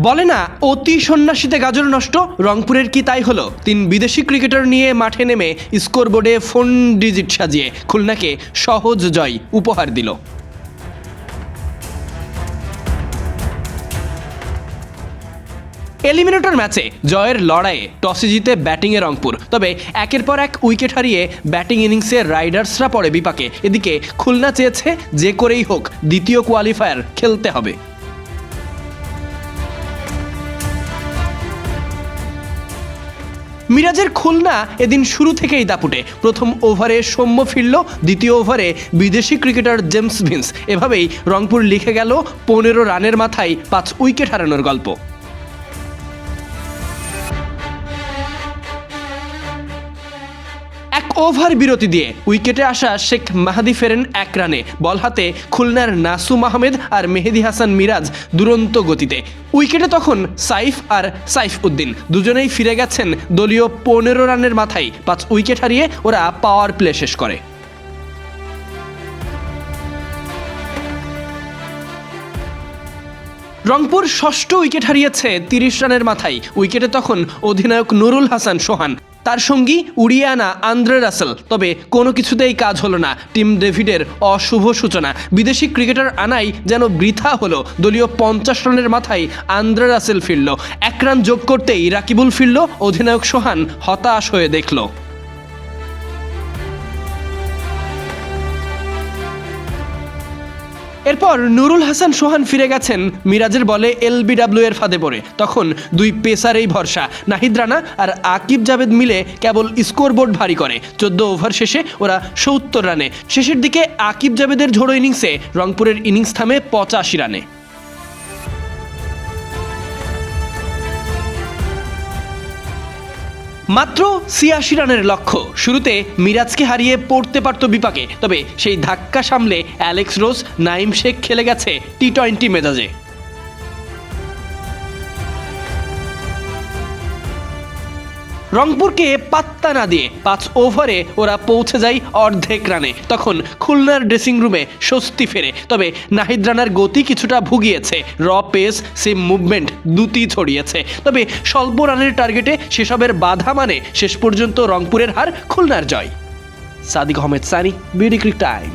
বলে না, অতি সন্ন্যাসীতে গাজর নষ্ট, রংপুরের কি তাই হলো? তিন বিদেশি ক্রিকেটার নিয়ে মাঠে নেমে স্কোরবোর্ডে ফোন ডিজিট সাজিয়ে খুলনাকে সহজ জয় উপহার দিল। এলিমিনেটর ম্যাচে জয়ের লড়াইয়ে টসে জিতে ব্যাটিংয়ে রংপুর, তবে একের পর এক উইকেট হারিয়ে ব্যাটিং ইনিংসে রাইডার্সরা পড়ে বিপাকে। এদিকে খুলনা চেয়েছে যে করেই হোক, দ্বিতীয় কোয়ালিফায়ার খেলতে হবে। মিরাজের খুলনা এদিন শুরু থেকেই দাপুটে। প্রথম ওভারে সৌম্য ফিরল, দ্বিতীয় ওভারে বিদেশি ক্রিকেটার জেমস ভিন্স। এভাবেই রংপুর লিখে গেল পনেরো রানের মাথায় পাঁচ উইকেট হারানোর গল্প। ওভার বিরতি দিয়ে উইকেটে আসা শেখ মাহাদি ফেরেন এক রানে। বল হাতে খুলনার নাসুম আহমেদ আর মেহেদি হাসান মিরাজ দুরন্ত গতিতে। উইকেটে তখন সাইফ আর সাইফ উদ্দিন। দুজনেই ফিরে গেছেন দলীয় পনেরো রানের মাথায়। পাঁচ উইকেট হারিয়ে ওরা পাওয়ার প্লে শেষ করে। রংপুর ষষ্ঠ উইকেট হারিয়েছে তিরিশ রানের মাথায়। উইকেটে তখন অধিনায়ক নুরুল হাসান সোহান। তার সঙ্গী উড়িয়ানা আনা আন্দ্রে রাসেল। তবে কোনো কিছুতেই কাজ হলো না। টিম ডেভিডের অশুভ সূচনা। বিদেশি ক্রিকেটার আনাই যেন বৃথা হলো। দলীয় পঞ্চাশ রানের মাথায় আন্দ্রে রাসেল ফিরল। এক রান যোগ করতেই রাকিবুল ফিরল। অধিনায়ক সোহান হতাশ হয়ে দেখল। এরপর নুরুল হাসান সোহান ফিরে গেছেন মিরাজের বলে এলবিডাব্লিউ এর ফাঁদে পড়ে। তখন দুই পেসারেই ভরসা, নাহিদ রানা আর আকিব জাভেদ মিলে কেবল স্কোরবোর্ড ভারী করে। চোদ্দ ওভার শেষে ওরা সত্তর রানে। শেষের দিকে আকিব জাভেদের ঝোড়ো ইনিংসে রংপুরের ইনিংস থামে পঁচাশি রানে। মাত্র ছিয়াশি রানের লক্ষ্য। শুরুতে মিরাজকে হারিয়ে পড়তে পারত বিপাকে, তবে সেই ধাক্কা সামলে অ্যালেক্স রোজ নাইম শেখ খেলে গেছে টি টোয়েন্টি মেজাজে। রংপুরকে পাত্তা না দিয়ে পাঁচ ওভারে ওরা পৌঁছে যায় অর্ধেক রানে। তখন খুলনার ড্রেসিং রুমে স্বস্তি ফেরে। তবে নাহিদ রানার গতি কিছুটা ভুগিয়েছে। র পেস সিম মুভমেন্ট দুটি ছড়িয়েছে। তবে স্বল্প রানের টার্গেটে সেসবের বাধা মানে শেষ পর্যন্ত রংপুরের হার খুলনার জয়। Sadiq Ahmed Sunny, beauty cric time.